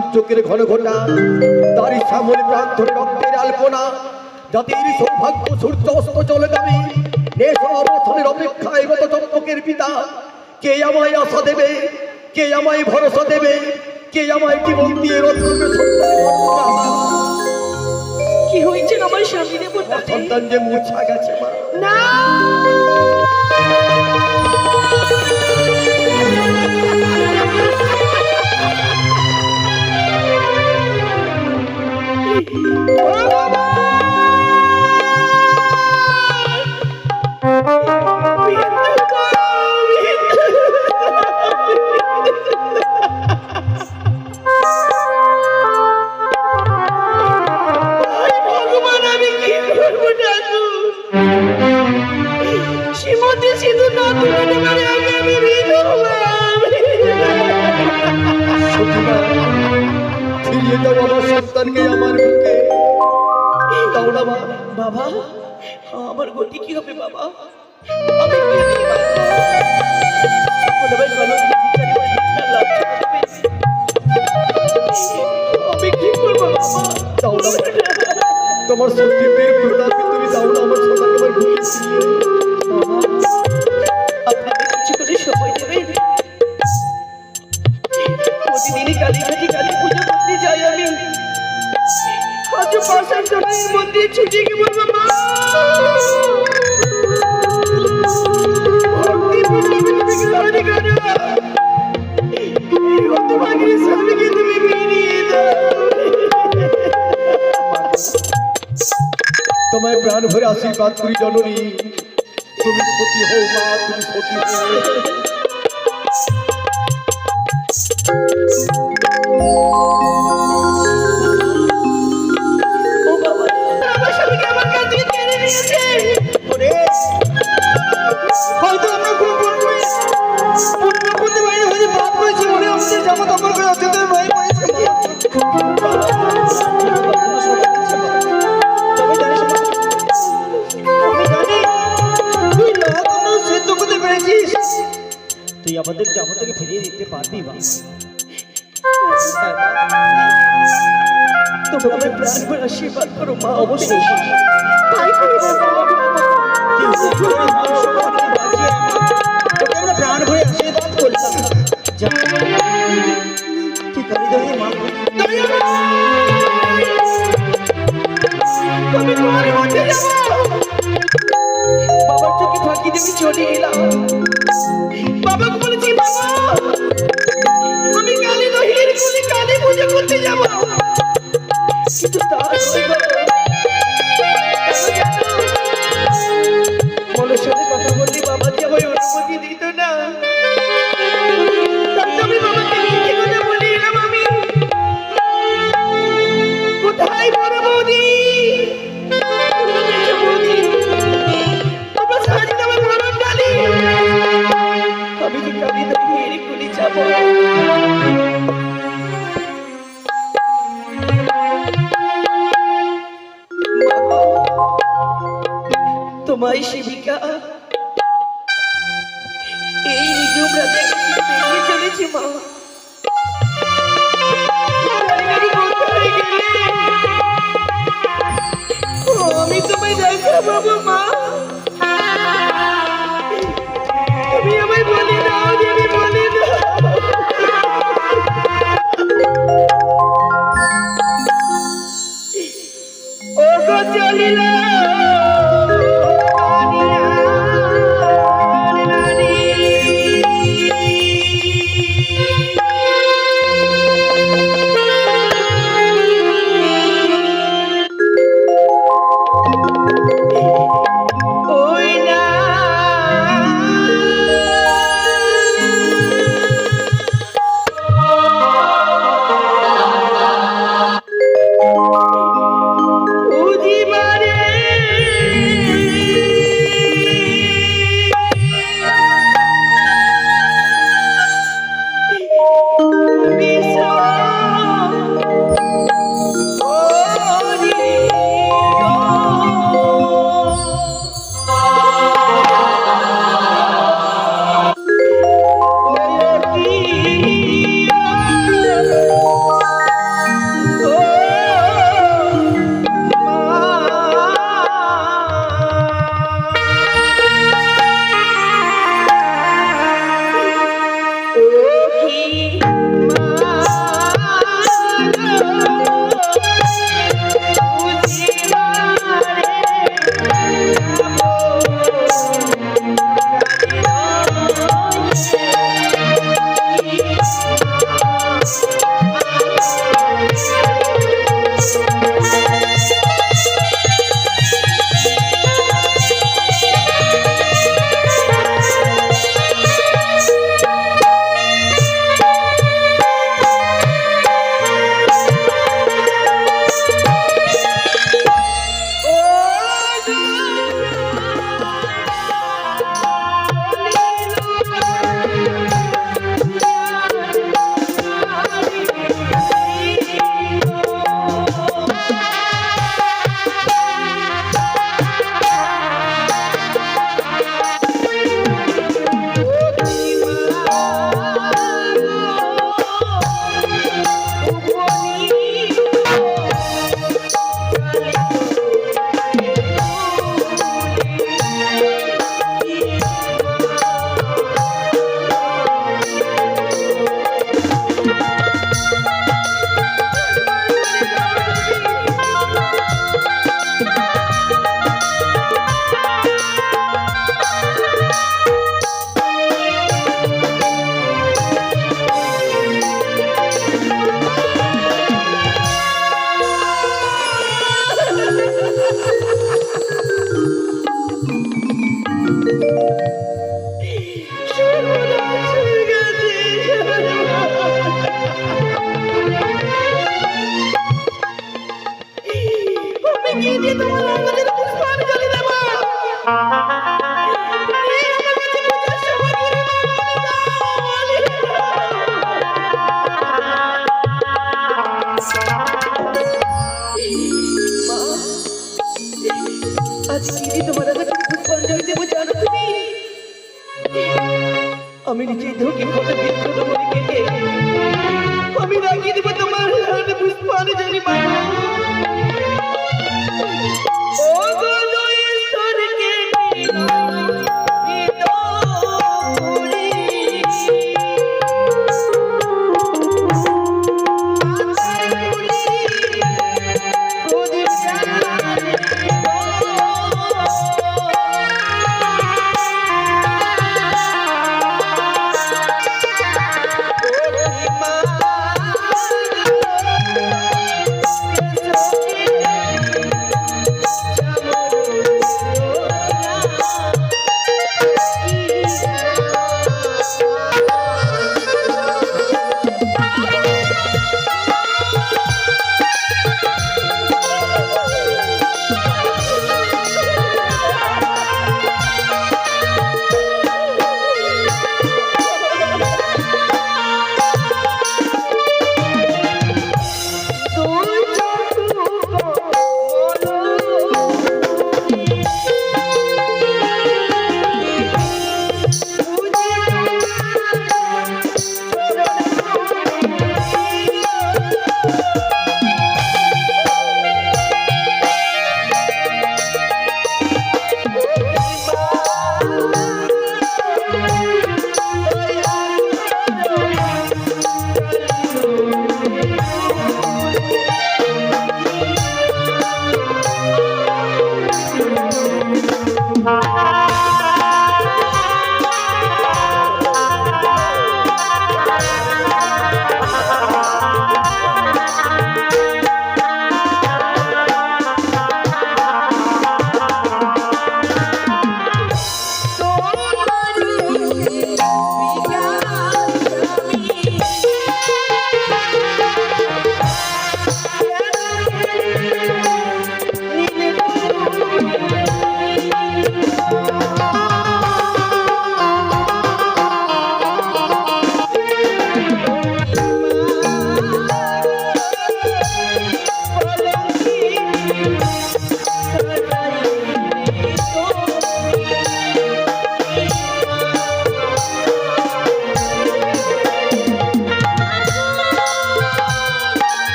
আজ ঘন ঘটা তারই সামনে ধরে রক্তের আলপনা জাতির সৌভাগ্য সূর্য অস্ত চলে যাবে। নেশ অবসরের অপেক্ষায় গত চম্পকের পিতা কে আমায় আশা দেবে? কে আমায় ভরসা দেবে? কে আমায় জীবন দিয়ে? কি হয়েছে আমার স্বামী দেবতা সন্তান যে মূর্ছা গেছে মা। না! ফিরিয়ে দাও আমার সন্তানকে আমার বুকে। দাও না বাবা আমার গতি কি হবে বাবা? আমি কি করব? বাবা? দাও না তোমার সন্দীপের প্রতাপে তুমি দাও না আমার সন্তানকে আমার বুকে ফিরিয়ে কিছু করে সময় দেবেন? প্রতিদিনই কালী পাশের জনের মন্দির ছুটে গিয়ে বলব মা ভক্তি পূর্ণকে তুমি গ্রহণ করো এই হতভাগীর স্বামীকে তুমি ফিরিয়ে দাও তোমায় প্রাণ ভরে আশীর্বাদ করি জননী তুমি সতী হও মা তুমি সতী হও অবশ্যই। আমরা প্রাণ ভরে আশীর্বাদ করলাম যা তুই কালীদহে মা আমি ঘরের মধ্যে বাবার চোখে ফাঁকি দিয়ে আমি চলে এলাম বাবাকে বলেছি শিবিকা এই নিজম রাতে বেরিয়ে চলেছে মা। আমি তোমায় দেখা পাবো মা। Thank. আজ কি তোমার কাছে পুষ্পাঞ্জলি আমি নিজেই ধোকে ক্ষত বিক্ষত মনে কেটে আমি রাখি দেবো তোমার হাতে, পুষ্পাঞ্জলি মা ও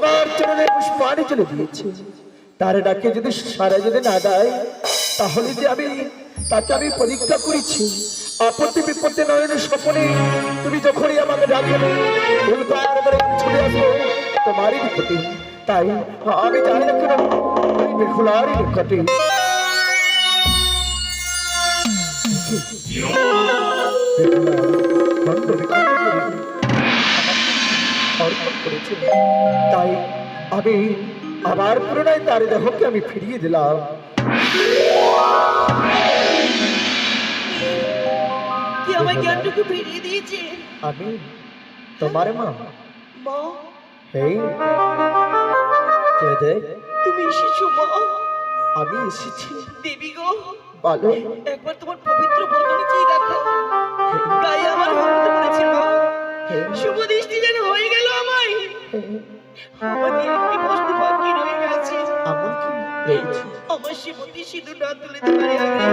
আমার চরণে পুষ্পানি চলে দিয়েছে। তার ডাকে যদি সারা যদি না দেয়, তাহলে যে আমি, তাকে আমি পরীক্ষা করেছি। আপত্তি বিপত্তি নয়নের স্বপনে তুমি যখনই আমাকে ডাকবে উল্কার করে ছুটে আসব তোমারই নিকটে। তাই আমি জানি না কেন, ওই বেহুলারই নিকটে। অর্পণ করেছে তাই আমি আবার পুনরায় তার দেহকে আমি ফিরিয়ে দিলাম। কি আমার জ্ঞানটুকু ফিরিয়ে দিয়েছে? আমি? তোমার মা? মা? এই দেখ তুমি এসেছ মা? আমি এসেছি। দেবী গো। বলো। একবার তোমার পবিত্র বদনে চেয়ে দেখো। গায়ে আমার হতে পড়েছে মা। শুভ দৃষ্টি যেন হয়ে গেল। আমাদের একটি বস্তু বাকি রয়ে গেছে। এমন কি? রয়েছে আমার শ্রীমতী সিঁদুর না তুলে দেওয়ার আগে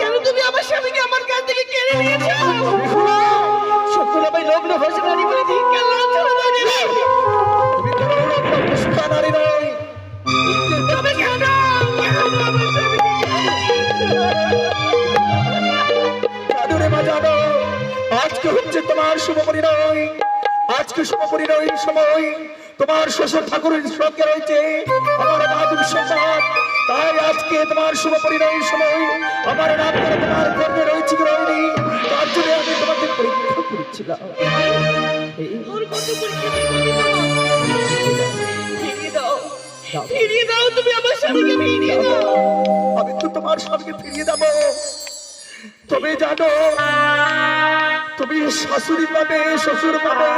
কেন তুমি আমার স্বামীকে আমার কাছ থেকে কেড়ে নিয়েছো? সকল লগ্ন ভাষা নারী বলে দিই কেন লজ্জা তুমি কোনো রকম পুষ্পা নারী নয় তবে কেন কেন আমার স্বামীকে জানো রে মা জানো আজকে হচ্ছে তোমার শুভ পরিণয়। আজকে শুভ পরিণয়ের সময় তোমার শ্বশুর ঠাকুরের সঙ্গে রয়েছে আমার মাধুর সম্মান তাই আজকে তোমার শুভ পরিণয়ের সময় আমার নাম করে তোমার গর্বে রয়েছে কি রয়নি তার জন্য আমি তোমাকে পরীক্ষা করেছিলাম। ফিরিয়ে দাও তুমি আমার স্বামীকে ফিরিয়ে দাও। আমি তো তোমার স্বামীকে ফিরিয়ে দেবো। তবে জানো, তুমি শাশুড়ি পাবে, শ্বশুর পাবে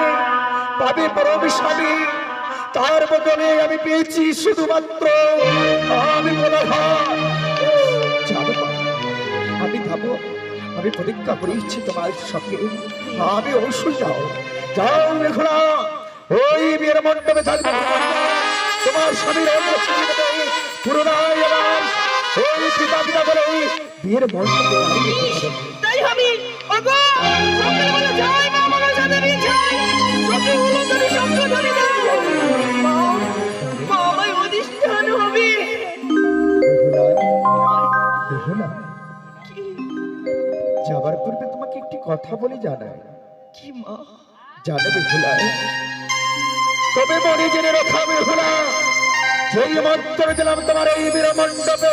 পাবে পরম স্বামী। তার বদলে আমি পেয়েছি শুধুমাত্র আমি বলা আমি ভাবো, আমি প্রতিজ্ঞা করেছি তোমার সঙ্গে। আমি অবশ্যই যাও। যাও না ওই বিয়ের মণ্ডপে থাকবে তোমার স্বামীর পুরোনাই আমার। ওই পিতা পিতা বলে বিয়ের মণ্ডপে দাঁড়িয়ে থাকবে। তাই আমি ওগো সকালবেলা যাই মা আমার সাথে নিয়ে যাই সকালবেলা ধরে সকাল ধরে মা মা আমায় অধিষ্ঠান হবে। বেহুলা, বেহুলা, যাবার পূর্বে তোমাকে একটি কথা বলে জানাই। কি মা? জানে বেহুলা তবে মনে জেনে রাখা বেহুলা যেই মন্ত্র দিলাম তোমার এই বীর মণ্ডপে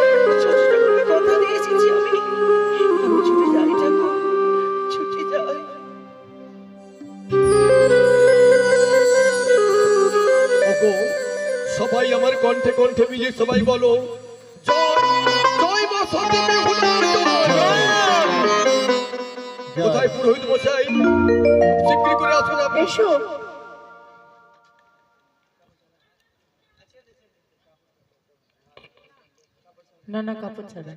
সবাই বলো। কোথায় পুরোহিত মশাই? শীঘ্রই করে আসুন আপনি। কাপড় ছাড়া।